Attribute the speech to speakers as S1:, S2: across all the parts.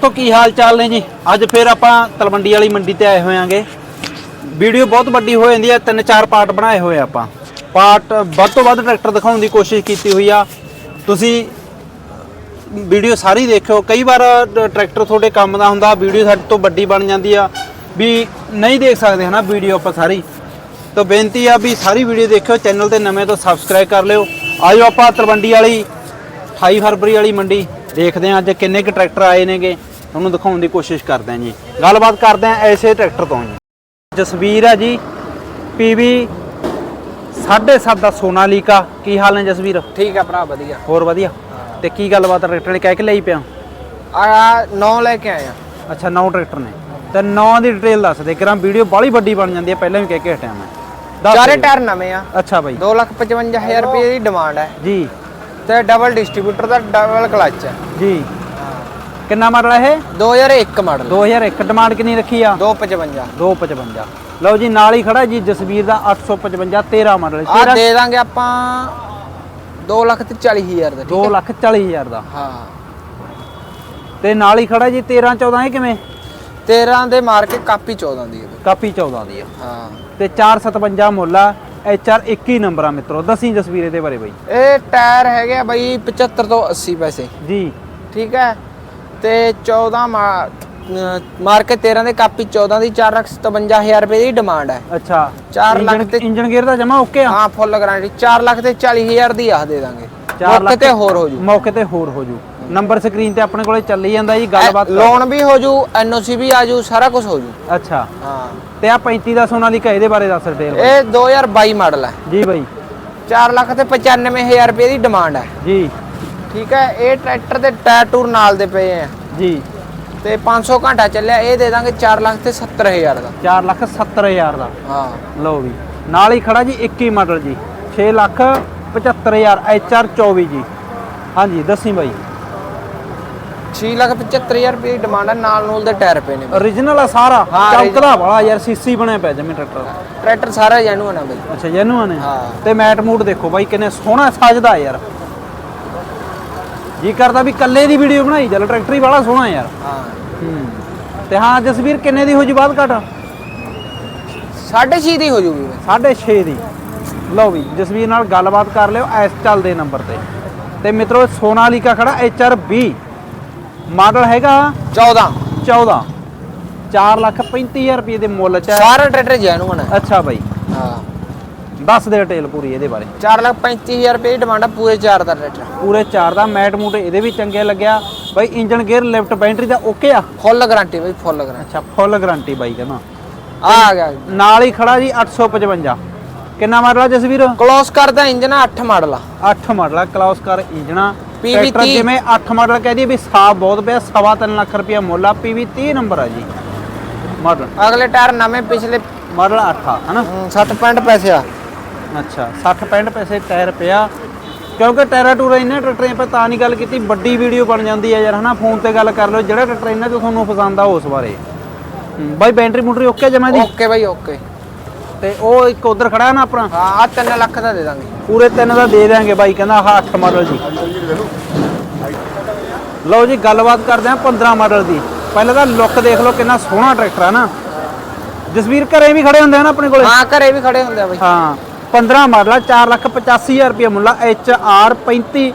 S1: ਦੋਸਤੋ, ਕੀ ਹਾਲ ਚਾਲ ਨੇ ਜੀ? ਅੱਜ ਫਿਰ ਆਪਾਂ ਤਲਵੰਡੀ ਵਾਲੀ ਮੰਡੀ ਤੇ ਆਏ ਹੋਇਆਂਗੇ। ਵੀਡੀਓ ਬਹੁਤ ਵੱਡੀ ਹੋ ਜਾਂਦੀ ਹੈ, ਤਿੰਨ ਚਾਰ ਪਾਰਟ ਬਣਾਏ ਹੋਏ ਆਪਾਂ। ਪਾਰਟ ਵੱਧ ਤੋਂ ਵੱਧ ਟਰੈਕਟਰ ਦਿਖਾਉਣ ਦੀ ਕੋਸ਼ਿਸ਼ ਕੀਤੀ ਹੋਈ ਆ। ਤੁਸੀਂ ਵੀਡੀਓ ਸਾਰੀ ਦੇਖਿਓ। ਕਈ ਵਾਰ ਟਰੈਕਟਰ ਤੁਹਾਡੇ ਕੰਮ ਦਾ ਹੁੰਦਾ, ਵੀਡੀਓ ਸਾਡੇ ਤੋਂ ਵੱਡੀ ਬਣ ਜਾਂਦੀ ਆ। ਵੀ ਨਹੀਂ ਦੇਖ ਸਕਦੇ ਹਨਾ, ਵੀਡੀਓ ਆਪਾਂ ਸਾਰੀ। ਤਾਂ ਬੇਨਤੀ ਆ ਵੀ ਸਾਰੀ ਵੀਡੀਓ ਦੇਖਿਓ, ਚੈਨਲ ਤੇ ਨਵੇਂ ਤੋਂ ਸਬਸਕ੍ਰਾਈਬ ਕਰ ਲਿਓ। ਆਜੋ ਆਪਾਂ ਤਲਵੰਡੀ ਵਾਲੀ 28 ਫਰਵਰੀ ਵਾਲੀ ਮੰਡੀ। ਦੇਖਦੇ ਹਾਂ ਅੱਜ ਕਿੰਨੇ ਕੁ ਟਰੈਕਟਰ ਆਏ ਨੇਗੇ ਤੁਹਾਨੂੰ ਦਿਖਾਉਣ ਦੀ ਕੋਸ਼ਿਸ਼ ਕਰਦੇ ਹਾਂ ਜੀ। ਗੱਲਬਾਤ ਕਰਦੇ ਹਾਂ ਐਸੇ ਟਰੈਕਟਰ ਤੋਂ ਜੀ। ਜਸਵੀਰ ਆ ਜੀ ਪੀਵੀ 7.5 ਦਾ ਸੋਨਾਲੀਕਾ ਕੀ ਹਾਲ ਨੇ ਜਸਵੀਰ?
S2: ਠੀਕ ਆ ਭਰਾ ਵਧੀਆ।
S1: ਹੋਰ ਵਧੀਆ? ਤੇ ਕੀ ਗੱਲਬਾਤ ਟਰੈਕਟਰ ਨੇ ਕਹਿ ਕੇ ਲਈ ਪਿਆ?
S2: ਆ ਨੌ ਲੈ ਕੇ ਆਏ ਆ।
S1: ਅੱਛਾ ਨੌ ਟਰੈਕਟਰ ਨੇ। ਤੇ ਨੌ ਦੀ ਡਿਟੇਲ ਦੱਸ ਦੇ ਕਰਾਂ ਵੀਡੀਓ ਬਾਲੀ ਵੱਡੀ ਬਣ ਜਾਂਦੀ ਹੈ ਪਹਿਲਾਂ ਵੀ ਕਹਿ ਕੇ ਹਟਿਆ ਮੈਂ।
S2: ਚਾਰੇ। ਟਾਇਰ ਨਵੇਂ ਆ।
S1: ਅੱਛਾ ਬਾਈ।
S2: 255000 ਰੁਪਏ ਦੀ ਡਿਮਾਂਡ ਹੈ
S1: ਜੀ।
S2: ਤੇ ਡਬਲ ਡਿਸਟ੍ਰੀਬਿਊਟਰ ਦਾ ਡਬਲ ਕਲਚ ਹੈ।
S1: ਜੀ। ਕਿੰਨਾ ਮਾਡਲ ਹੈ ਇਹ?
S2: 2001 ਮਾਡਲ।
S1: 2001 ਡਿਮਾਂਡ ਕਿੰਨੀ ਰੱਖੀ ਆ?
S2: 255
S1: 255 ਲਓ ਜੀ ਨਾਲ ਹੀ ਖੜਾ ਜੀ ਜਸਵੀਰ ਦਾ 855 13 ਮਾਡਲ।
S2: ਆ ਦੇ ਦਾਂਗੇ ਆਪਾਂ 2 ਲੱਖ ਤੇ 40000 ਦਾ
S1: 2 ਲੱਖ 40 ਹਜ਼ਾਰ ਦਾ।
S2: ਹਾਂ।
S1: ਤੇ ਨਾਲ ਹੀ ਖੜਾ ਜੀ 13 14 ਇਹ ਕਿਵੇਂ?
S2: 13 ਦੇ ਮਾਰ ਕੇ ਕਾਪੀ 14 ਦੀ ਹੈ।
S1: ਕਾਪੀ 14 ਦੀ ਆ।
S2: ਹਾਂ।
S1: ਤੇ 457 ਮੁੱਲ ਆ। HR 21 ਨੰਬਰ ਆ ਮਿੱਤਰੋ ਦਸੀ ਜਸਵੀਰ ਇਹਦੇ ਬਾਰੇ ਬਾਈ।
S2: ਇਹ ਟਾਇਰ ਹੈਗੇ ਆ ਬਈ 75 ਤੋਂ 80 ਪੈਸੇ।
S1: ਜੀ।
S2: ਠੀਕ ਹੈ? ਤੇ 14 ਮਾ- ਅਹ ਮਾਰ ਕੇ 13 ਦੇ ਕਾਪੀ 14 ਦੀ 4 ਲੱਖ 57000 ਰੁਪਏ ਦੀ ਡਿਮਾਂਡ ਹੈ।
S1: ਅੱਛਾ।
S2: ਚਾਰ ਲੱਖ ਤੇ-
S1: ਇੰਜਨ ਗੇਅਰ ਦਾ ਜਮਾ ਓਕੇ ਆ?
S2: ਹਾਂ ਫੁੱਲ ਗਾਰੰਟੀ 4 ਲੱਖ ਤੇ 40000 ਦੀ ਆਹ ਦੇ ਦਾਂਗੇ।
S1: 4
S2: ਮੌਕੇ ਤੇ ਹੋਰ ਹੋ ਜੂ।
S1: ਮੌਕੇ ਤੇ ਹੋਰ ਹੋ ਜੂ। ਨੰਬਰ ਸਕਰੀਨ ਤੇ ਆਪਣੇ ਕੋਲੇ ਚੱਲੀ ਜਾਂਦਾ ਜੀ ਗੱਲਬਾਤ
S2: ਲੋਨ ਵੀ ਹੋ ਜੂ ਐਨਓਸੀ ਵੀ ਆ ਜੂ ਸਾਰਾ ਕੁਝ ਹੋ ਜੂ।
S1: ਅੱਛਾ।
S2: ਹਾਂ।
S1: ਤੇ ਆ 35 ਦਾ ਸੋਨਾ ਦੀ ਇਹਦੇ ਬਾਰੇ ਦੱਸ ਡਿਟੇਲ
S2: ਇਹ 2022 ਮਾਡਲ ਹੈ
S1: ਜੀ ਬਾਈ।
S2: 4 ਲੱਖ ਤੇ 95000 ਰੁਪਏ ਦੀ ਡਿਮਾਂਡ ਹੈ
S1: ਜੀ।
S2: ਠੀਕ ਹੈ ਇਹ ਟਰੈਕਟਰ ਦੇ ਟਾਇਰ ਟੂਰ ਨਾਲ ਦੇ ਪਏ ਆ।
S1: ਜੀ।
S2: ਤੇ 500 ਘੰਟਾ ਚੱਲਿਆ ਇਹ ਦੇ ਦਾਂਗੇ 4 ਲੱਖ ਤੇ 70000 ਦਾ।
S1: 4 ਲੱਖ 70 ਹਜ਼ਾਰ ਦਾ।
S2: ਹਾਂ।
S1: ਲਓ ਵੀ। ਨਾਲ ਹੀ ਖੜਾ ਜੀ 21 ਮਾਡਲ ਜੀ। 6 ਲੱਖ 75000 HR 24 ਜੀ। ਹਾਂਜੀ ਦੱਸੀ ਬਾਈ।
S2: 6 ਲੱਖ 75000 ਰੁਪਏ ਦੀ ਡਿਮਾਂਡ ਹੈ ਨਾਲ ਨੂਲ ਦੇ ਟਾਇਰ ਪਏ ਨੇ ਬਈ।
S1: origignal ਆ ਸਾਰਾ?
S2: ਹਾਂ,
S1: ਚਮਕਦਾ ਵਾਲਾ ਯਾਰ ਸੀਸੀ ਬਣਿਆ ਪਿਆ ਜਮੀ ਟਰੈਕਟਰ
S2: ਟਰੈਕਟਰ ਸਾਰਾ ਜੈਨੂਅਨ ਹੈ ਬਈ।
S1: ਅੱਛਾ ਜੈਨੂਅਨ ਨੇ?
S2: ਹਾਂ।
S1: ਤੇ ਮੈਟ ਮੂਡ ਦੇਖੋ ਬਾਈ ਕਿੰਨੇ ਸੋਹਣਾ ਸਜਦਾ ਯਾਰ। ਜੀ ਕਰਦਾ ਵੀ ਕੱਲੇ ਦੀ ਵੀਡੀਓ ਬਣਾਈ ਚੱਲ ਟਰੈਕਟਰ ਹੀ ਵਾਲਾ ਸੋਹਣਾ ਯਾਰ।
S2: ਹਾਂ।
S1: ਹੂੰ। ਤੇ ਹਾਂ ਜਸਵੀਰ ਕਿੰਨੇ ਦੀ ਹੋ ਜੂ ਬਾਅਦ ਘਟ?
S2: 6.5 ਦੀ ਹੋ ਜੂਗੀ ਬਈ।
S1: 6.5 ਦੀ। ਲਓ ਵੀ ਜਸਵੀਰ ਨਾਲ ਗੱਲਬਾਤ ਕਰ ਲਿਓ ਐਸ ਚੱਲਦੇ ਨੰਬਰ ਤੇ। ਤੇ ਮਿੱਤਰੋ ਸੋਨਾਲੀਕਾ ਖੜਾ HR20 ਮਾਡਲ ਹੈਗਾ
S2: 14
S1: 14 4 ਲੱਖ 35000 ਰੁਪਏ ਦੇ ਮੁੱਲ ਚ ਹੈ।
S2: ਸਾਰਾ ਟਰੈਕਟਰ ਜੈਨੂਅਨ ਹੈ
S1: ਅੱਛਾ ਬਾਈ।
S2: ਹਾਂ।
S1: ਦੱਸ ਦੇ ਡਿਟੇਲ ਪੂਰੀ ਇਹਦੇ ਬਾਰੇ।
S2: 4 ਲੱਖ 35000 ਰੁਪਏ ਦੀ ਡਿਮਾਂਡ ਹੈ ਪੂਰੇ 4 ਦਾ ਟਰੈਕਟਰ।
S1: ਪੂਰੇ 4 ਦਾ ਮੈਟ ਮੂਟ ਇਹਦੇ ਵੀ ਚੰਗੇ ਲੱਗਿਆ। ਬਾਈ ਇੰਜਨ ਗੇਅਰ ਲਿਫਟ ਬੈਟਰੀ ਦਾ ਓਕੇ ਆ?
S2: ਫੁੱਲ ਗਾਰੰਟੀ ਬਈ ਫੁੱਲ ਗਾਰੰਟੀ
S1: ਅੱਛਾ ਫੁੱਲ ਗਾਰੰਟੀ ਬਾਈ ਕਹਿੰਦਾ।
S2: ਆ ਆ ਗਿਆ।
S1: ਨਾਲ ਹੀ ਖੜਾ ਜੀ 855 ਕਿੰਨਾ ਮਾਡਲ ਆ ਜਸਵੀਰ?
S2: ਕਲੋਸ ਕਰਦਾ ਇੰਜਨ 8 ਮਾਡਲ ਆ।
S1: 8 ਮਾਡਲ ਆ ਕਲਾਸ ਕਰ ਇੰਜਣਾ।
S2: PV
S1: ਟਰੈਕਟਰ
S2: 30
S1: ਜਿਵੇਂ 8 ਮਾਡਲ ਕਹਿ ਦਈਏ ਵੀ ਸਾਫ਼ ਬਹੁਤ ਪਿਆ ਸਵਾ ਲੱਖ ਰੁਪਇਆ ਮੁੱਲ ਆ ਪੀਵੀ 30 ਨੰਬਰ ਆ ਜੀ। ਮਾਡਲ।
S2: ਅਗਲੇ ਟਾਇਰ ਨਵੇਂ ਪਿਛਲੇ
S1: ਮਾਡਲ 8 ਆ ਹਨਾ?
S2: 60 ਪੈਂਟ ਪੈਸੇ ਆ।
S1: ਅੱਛਾ 60 65 ਪੈਸੇ ਟਾਇਰ ਪਿਆ। ਕਿਉਂਕਿ ਟਾਇਰਾ ਟੂਰਾ ਇਹਨਾਂ ਟਰੈਕਟਰਾਂ 'ਤੇ ਤਾਂ ਨਹੀਂ ਗੱਲ ਕੀਤੀ ਵੱਡੀ ਵੀਡੀਓ ਬਣ ਜਾਂਦੀ ਹੈ ਯਾਰ ਹਨਾ? ਫੋਨ ਤੇ ਗੱਲ ਕਰ ਲਓ ਜਿਹੜਾ ਟਰੈਕਟਰ ਇਹਨਾਂ 'ਚੋਂ ਤੁਹਾਨੂੰ ਪਸੰਦ ਆ ਉਸ ਬਾਰੇ। ਬਾਈ ਬੈਟਰੀ ਮੋਟਰੀ ਓਕੇ ਜਮਾ ਦੀ?
S2: ਓਕੇ ਬਾਈ ਓਕੇ।
S1: ਤੇ ਉਹ ਇੱਕ ਉਧਰ ਖੜਾ ਹੈ ਨਾ ਆਪਣਾ?
S2: ਹਾਂ ਆ 3 ਲੱਖ ਦਾ ਦੇ ਦਾਂਗੇ।
S1: ਪੂਰੇ ਤਿੰਨ ਦਾ ਦੇ ਦਿਆਂਗੇ ਬਾਈ ਕਹਿੰਦਾ ਆਹ 8 ਮਾਡਲ ਜੀ। ਲਓ ਜੀ ਗੱਲਬਾਤ ਕਰਦੇ ਆ 15 ਮਾਡਲ ਦੀ। ਪਹਿਲਾਂ ਤਾਂ ਲੁੱਕ ਦੇਖ ਲਓ ਕਿੰਨਾ ਸੋਹਣਾ ਟਰੈਕਟਰ ਆ ਨਾ। ਜਸਵੀਰ ਘਰੇ ਵੀ ਖੜੇ ਹੁੰਦੇ ਆ ਨਾ ਆਪਣੇ ਕੋਲੇ?
S2: ਹਾਂ ਘਰੇ ਵੀ ਖੜੇ ਹੁੰਦੇ ਆ ਬਾਈ।
S1: ਹਾਂ 15 ਮਾਡਲ ਆ 4 ਲੱਖ 85000 ਰੁਪਏ ਮੁੱਲ ਐਚ ਆਰ 35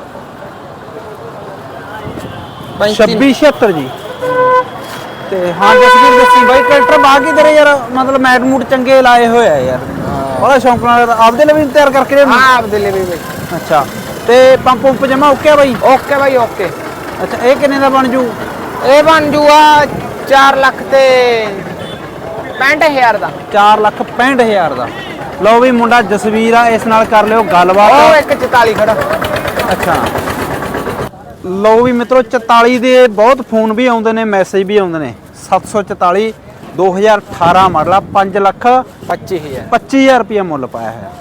S1: 26 76 ਜੀ। ਤੇ ਹਾਂ ਜਸਵੀਰ ਦੱਸੀ ਬਾਈ ਟਰੈਕਟਰ ਬਾਕੀ ਤੇਰੇ ਯਾਰ? ਮਤਲਬ ਮੈਟ ਮੂਟ ਚੰਗੇ ਲਾਏ ਹੋਏ ਆ ਯਾਰ। ਬੜਾ ਸ਼ੌਂਕ ਨਾਲ ਆਪਦੇ ਲਈ ਵੀ ਤਿਆਰ ਕਰਕੇ?
S2: ਹਾਂ ਆਪ ਦੇ ਲਈ ਵੀ
S1: ਅੱਛਾ। ਤੇ ਪੰਪ ਪੰਪ ਜਮਾ ਓਕੇ ਆ ਬਾਈ?
S2: ਓਕੇ ਬਾਈ ਓਕੇ
S1: ਅੱਛਾ ਇਹ ਕਿੰਨੇ ਦਾ ਬਣ ਜੂ?
S2: ਇਹ ਬਣ ਜੂਗਾ 4 ਲੱਖ ਤੇ 65000 ਦਾ।
S1: 4 ਲੱਖ 65000 ਦਾ। ਲਓ ਵੀ ਮੁੰਡਾ ਜਸਵੀਰ ਆ ਇਸ ਨਾਲ ਕਰ ਲਿਓ
S2: ਉਹ
S1: ਗੱਲਬਾਤ
S2: ਇੱਕ 44 ਖੜਾ।
S1: ਅੱਛਾ। ਲਓ ਵੀ ਮਿੱਤਰੋ 44 ਦੇ ਬਹੁਤ ਫੋਨ ਵੀ ਆਉਂਦੇ ਨੇ ਮੈਸੇਜ ਵੀ ਆਉਂਦੇ ਨੇ। 744 2018 ਮਾਡਲ ਆ 5 ਲੱਖ
S2: 25000
S1: 25000 ਰੁਪਏ ਮੁੱਲ ਪਾਇਆ ਹੋਇਆ।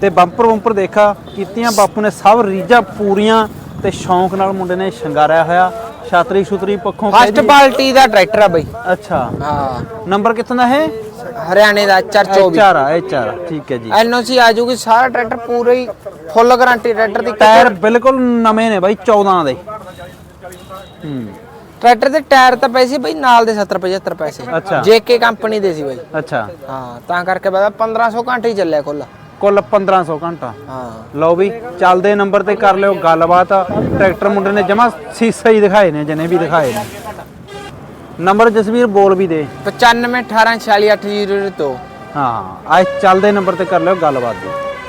S1: ਤੇ ਬੰਪਰ ਬੰਪਰ ਦੇਖਾ ਕੀਤੀਆਂ ਬਾਪੂ ਨੇ ਸਭ ਰੀਝਾਂ ਪੂਰੀਆਂ ਤੇ ਸ਼ੌਂਕ ਨਾਲ ਮੁੰਡੇ ਨੇ ਸ਼ਿੰਗਾਰਿਆ ਹੋਇਆ। ਛਾਤਰੀ ਛੁਤਰੀ ਪੱਖੋਂ
S2: ਫਸਟ ਪਾਰਟੀ ਦਾ ਟਰੈਕਟਰ ਆ ਬਾਈ।
S1: ਅੱਛਾ।
S2: ਹਾਂ।
S1: ਨੰਬਰ ਕਿੱਥੋਂ ਦਾ ਹੈ?
S2: ਹਰਿਆਣੇ ਦਾ 424
S1: ਚਾਰ ਆ ਇਹ ਚਾਰ ਠੀਕ ਹੈ ਜੀ।
S2: ਐਨਓਸੀ ਆ ਜੂਗੀ ਸਾਰਾ ਟਰੈਕਟਰ ਪੂਰਾ ਹੀ ਫੁੱਲ ਗਾਰੰਟੀ ਟਰੈਕਟਰ ਦੀ
S1: ਟਾਇਰ ਬਿਲਕੁਲ ਨਵੇਂ ਨੇ ਬਾਈ 14 ਦੇ। ਹੂੰ।
S2: ਟਰੈਕਟਰ ਦੇ ਟਾਇਰ ਤਾਂ ਪੈਸੇ ਬਈ ਨਾਲ ਦੇ 70 75 ਪੈਸੇ
S1: ਅੱਛਾ।
S2: ਜੇਕੇ ਕੰਪਨੀ ਦੇ ਸੀ ਬਈ।
S1: ਅੱਛਾ।
S2: ਹਾਂ ਤਾਂ ਕਰਕੇ ਬਾਬਾ 1500 ਘੰਟੇ ਹੀ ਚੱਲਿਆ ਕੁੱਲ।
S1: ਕੁੱਲ 1500 ਘੰਟਾ।
S2: ਹਾਂ।
S1: ਲਓ ਵੀ ਚੱਲਦੇ ਨੰਬਰ ਤੇ ਕਰ ਲਿਓ ਗੱਲਬਾਤ। ਟਰੈਕਟਰ ਮੁੰਡੇ ਨੇ ਜਮਾ ਸੀਸਾ ਹੀ ਦਿਖਾਏ ਨੇ ਜਿਹਨੇ ਵੀ ਦਿਖਾਏ ਨੇ। ਨੰਬਰ ਜਸਵੀਰ ਬੋਲ ਵੀ ਦੇ।
S2: 95 18 46 802
S1: ਹਾਂ ਅੱਜ ਚੱਲਦੇ ਨੰਬਰ ਤੇ ਕਰ ਲਿਓ ਗੱਲਬਾਤ ਦੀ